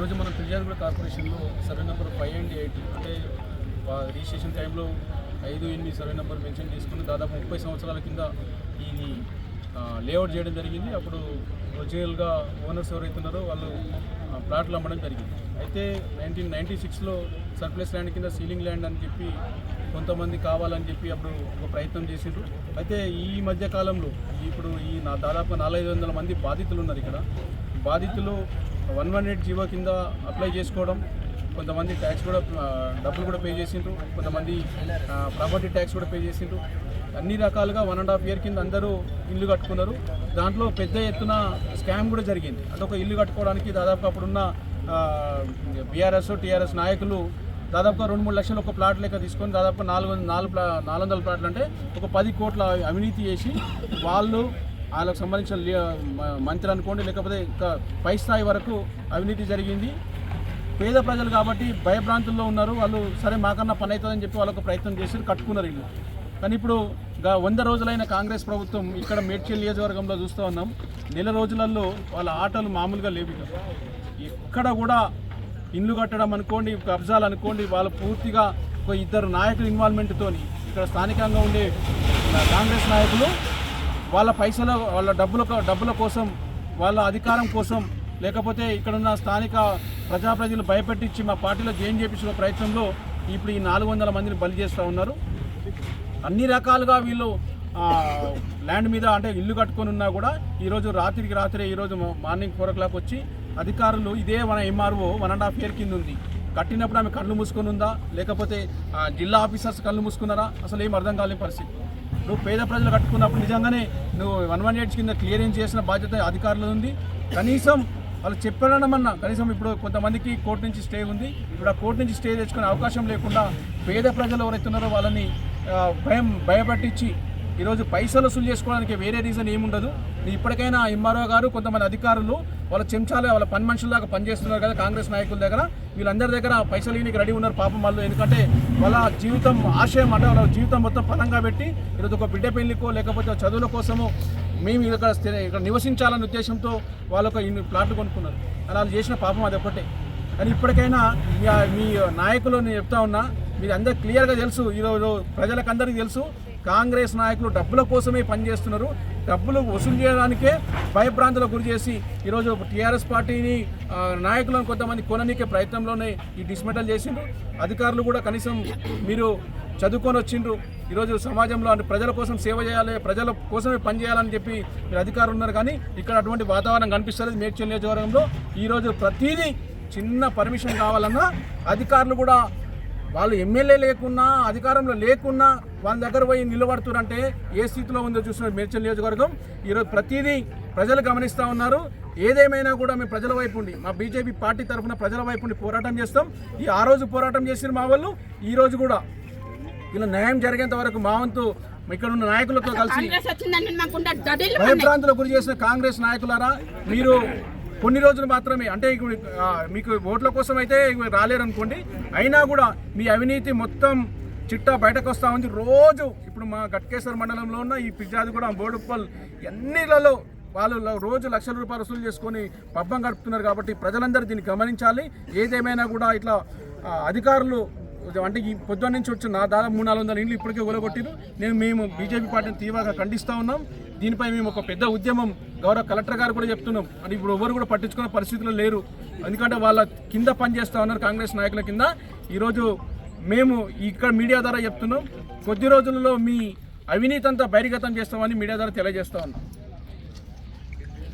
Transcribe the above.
ఈరోజు మనం ఫిర్యాదుగూడ కార్పొరేషన్లో survey number five and eight అంటే రిజిస్ట్రేషన్ టైంలో ఐదు ఎనిమిది సర్వే నెంబర్ మెన్షన్ చేసుకుని దాదాపు ముప్పై సంవత్సరాల కింద ఈ లేఅవుట్ చేయడం జరిగింది. అప్పుడు ఒరిజినల్గా ఓనర్స్ ఎవరైతున్నారో వాళ్ళు ప్లాట్లు అమ్మడం జరిగింది. అయితే నైన్టీన్ నైంటీ సిక్స్లో సర్ప్లస్ ల్యాండ్ కింద సీలింగ్ ల్యాండ్ అని చెప్పి కొంతమంది కావాలని చెప్పి అప్పుడు ఒక ప్రయత్నం చేసిండ్రు. అయితే ఈ మధ్య కాలంలో ఇప్పుడు ఈ నా దాదాపు నాలుగైదు వందల మంది బాధితులు ఉన్నారు ఇక్కడ. బాధితులు వన్ వన్ ఎయిట్ జీవో కింద అప్లై చేసుకోవడం కొంతమంది ట్యాక్స్ కూడా డబ్బులు కూడా పే చేసిండ్రు కొంతమంది ప్రాపర్టీ ట్యాక్స్ కూడా పే చేసిండ్రు. అన్ని రకాలుగా వన్ అండ్ హాఫ్ ఇయర్ కింద అందరూ ఇల్లు కట్టుకున్నారు. దాంట్లో పెద్ద ఎత్తున స్కామ్ కూడా జరిగింది. అంటే ఒక ఇల్లు కట్టుకోవడానికి దాదాపు అప్పుడున్న బీఆర్ఎస్ టీఆర్ఎస్ నాయకులు దాదాపుగా రెండు మూడు లక్షలు ఒక ప్లాట్ లెక్క తీసుకొని దాదాపు నాలుగు నాలుగు నాలుగు వందల ప్లాట్లు అంటే ఒక పది కోట్ల అవినీతి చేసి వాళ్ళు వాళ్ళకు సంబంధించిన లే- మ- మంత్రి అనుకోండి లేకపోతే ఇంకా పై స్థాయి వరకు అవినీతి జరిగింది. పేద ప్రజలు కాబట్టి భయభ్రాంతుల్లో ఉన్నారు. వాళ్ళు సరే మాకన్నా పని అవుతుందని చెప్పి వాళ్ళకు ప్రయత్నం చేసి కట్టుకున్నారు ఇల్లు కానీ ఇప్పుడు వంద రోజులైన కాంగ్రెస్ ప్రభుత్వం ఇక్కడ మేడ్చల్ నియోజకవర్గంలో చూస్తూ ఉన్నాం. నెల రోజులలో వాళ్ళ ఆటలు మామూలుగా లేవు ఎక్కడ కూడా ఇల్లు కట్టడం అనుకోండి కబ్జాలు అనుకోండి వాళ్ళు పూర్తిగా ఒక ఇద్దరు నాయకుల ఇన్వాల్వ్మెంట్తోని ఇక్కడ స్థానికంగా ఉండే కాంగ్రెస్ నాయకులు వాళ్ళ పైసల వాళ్ళ డబ్బుల డబ్బుల కోసం వాళ్ళ అధికారం కోసం లేకపోతే ఇక్కడున్న స్థానిక ప్రజాప్రతినిధులు భయపెట్టించి మా పార్టీలో జాయిన్ చేయించిన ప్రయత్నంలో ఇప్పుడు ఈ నాలుగు వందల మందిని బలి చేస్తూ ఉన్నారు. అన్ని రకాలుగా వీళ్ళు ల్యాండ్ మీద అంటే ఇల్లు కట్టుకొని ఉన్నా కూడా ఈరోజు రాత్రికి రాత్రి ఈరోజు మార్నింగ్ ఫోర్ ఓ క్లాక్ వచ్చి అధికారులు ఇదే మన MRO one and half year కింద ఉంది. కట్టినప్పుడు ఆమె కళ్ళు మూసుకొని ఉందా? లేకపోతే జిల్లా ఆఫీసర్స్ కళ్ళు మూసుకున్నారా? అసలు ఏం అర్థం కాలేని పరిస్థితి. నువ్వు పేద ప్రజలు కట్టుకున్నప్పుడు నిజంగానే నువ్వు వన్ వన్ ఎయిట్స్ కింద క్లియరెన్స్ చేసిన బాధ్యత అధికారులు ఉంది. కనీసం వాళ్ళు చెప్పడమన్నా కనీసం ఇప్పుడు కొంతమందికి కోర్టు నుంచి స్టే ఉంది. ఇప్పుడు ఆ కోర్టు నుంచి స్టే తెచ్చుకునే అవకాశం లేకుండా పేద ప్రజలు ఎవరైతే ఉన్నారో వాళ్ళని భయం భయపట్టించి ఈరోజు పైసలు వసూలు చేసుకోవడానికి వేరే రీజన్ ఏముండదు. ఇప్పటికైనా ఎంఆర్ఓ గారు కొంతమంది అధికారులు వాళ్ళ చెంచాలు వాళ్ళ పని మనుషుల్లాగా పనిచేస్తున్నారు కదా కాంగ్రెస్ నాయకుల దగ్గర. వీళ్ళందరి దగ్గర పైసలు ఈయనకి రెడీ ఉన్నారు పాపం వాళ్ళు. ఎందుకంటే వాళ్ళ జీవితం ఆశయం అంటే వాళ్ళ జీవితం మొత్తం పనంగా పెట్టి ఈరోజు ఒక బిడ్డ పెళ్ళికో లేకపోతే చదువుల కోసమో మేము ఇక్కడ ఇక్కడ నివసించాలనే ఉద్దేశంతో వాళ్ళు ఒక ఇన్ని ప్లాట్లు కొనుక్కున్నారు. అలా వాళ్ళు చేసిన పాపం అది ఒకటే కానీ ఇప్పటికైనా మీ మీ నాయకులు నేను చెప్తా ఉన్నా మీరు అందరు క్లియర్గా తెలుసు. ఈరోజు ప్రజలకు అందరికీ తెలుసు. కాంగ్రెస్ నాయకులు డబ్బుల కోసమే పనిచేస్తున్నారు. డబ్బులు వసూలు చేయడానికే భయభ్రాంతులకు గురి చేసి ఈరోజు టీఆర్ఎస్ పార్టీని నాయకులను కొంతమంది కొననీకే ప్రయత్నంలోనే ఈ డిస్మెటల్ చేసిండ్రు. అధికారులు కూడా కనీసం మీరు చదువుకొని వచ్చిండ్రు. ఈరోజు సమాజంలో అంటే ప్రజల కోసం సేవ చేయాలి ప్రజల కోసమే పనిచేయాలని చెప్పి మీరు అధికారులు ఉన్నారు. కానీ ఇక్కడ అటువంటి వాతావరణం కనిపిస్తుంది మేడ్చల్ నియోజకవర్గంలో. ఈరోజు ప్రతిదీ చిన్న పర్మిషన్ కావాలన్నా అధికారులు కూడా వాళ్ళు ఎమ్మెల్యే లేకున్నా అధికారంలో లేకున్నా వాళ్ళ దగ్గర పోయి నిలబడుతున్నారంటే ఏ స్థితిలో ఉందో చూస్తున్నారు మేడ్చల్ నియోజకవర్గం. ఈరోజు ప్రతిదీ ప్రజలు గమనిస్తూ ఉన్నారు. ఏదేమైనా కూడా మేము ప్రజల వైపు ఉండి మా బీజేపీ పార్టీ తరఫున ప్రజల వైపు ఉండి పోరాటం చేస్తాం. ఈ ఆ రోజు పోరాటం చేసిన మా వాళ్ళు ఈ రోజు కూడా ఇలా న్యాయం జరిగేంత వరకు మా వంతు ఇక్కడ ఉన్న నాయకులతో కలిసి భయభ్రాంతులకు గురి చేసిన కాంగ్రెస్ నాయకులారా మీరు కొన్ని రోజులు మాత్రమే. అంటే ఇప్పుడు, మీకు ఓట్ల కోసం అయితే రాలేరనుకోండి రాలేరు అనుకోండి అయినా కూడా మీ అవినీతి మొత్తం చిట్టా బయటకు వస్తూ ఉంది. రోజు ఇప్పుడు మా గట్కేశ్వర మండలంలో ఉన్న ఈ పిజ్జాది కూడా బోడుప్పల్ ఎన్నిలలో వాళ్ళు రోజు లక్షల రూపాయలు వసూలు చేసుకొని పబ్బం గడుపుతున్నారు కాబట్టి ప్రజలందరూ దీన్ని గమనించాలి. ఏదేమైనా కూడా ఇట్లా అధికారులు అంటే ఈ పొద్దున్న నుంచి వచ్చిన నా దాదాపు మూడు నాలుగు వందల ఇండ్లు ఇప్పటికే ఒలగొట్టిరు నేను మేము బీజేపీ పార్టీని తీవ్రంగా ఖండిస్తూ ఉన్నాం. దీనిపై మేము ఒక పెద్ద ఉద్యమం. గౌరవ కలెక్టర్ గారు కూడా చెప్తున్నాం. అని ఇప్పుడు ఎవరు కూడా పట్టించుకునే పరిస్థితుల్లో లేరు. ఎందుకంటే వాళ్ళ కింద పనిచేస్తూ ఉన్నారు కాంగ్రెస్ నాయకుల కింద. ఈరోజు మేము ఇక్కడ మీడియా ద్వారా చెప్తున్నాం. కొద్ది రోజులలో మీ అవినీతంతా బహిర్గతం చేస్తామని మీడియా ద్వారా తెలియజేస్తా ఉన్నాం.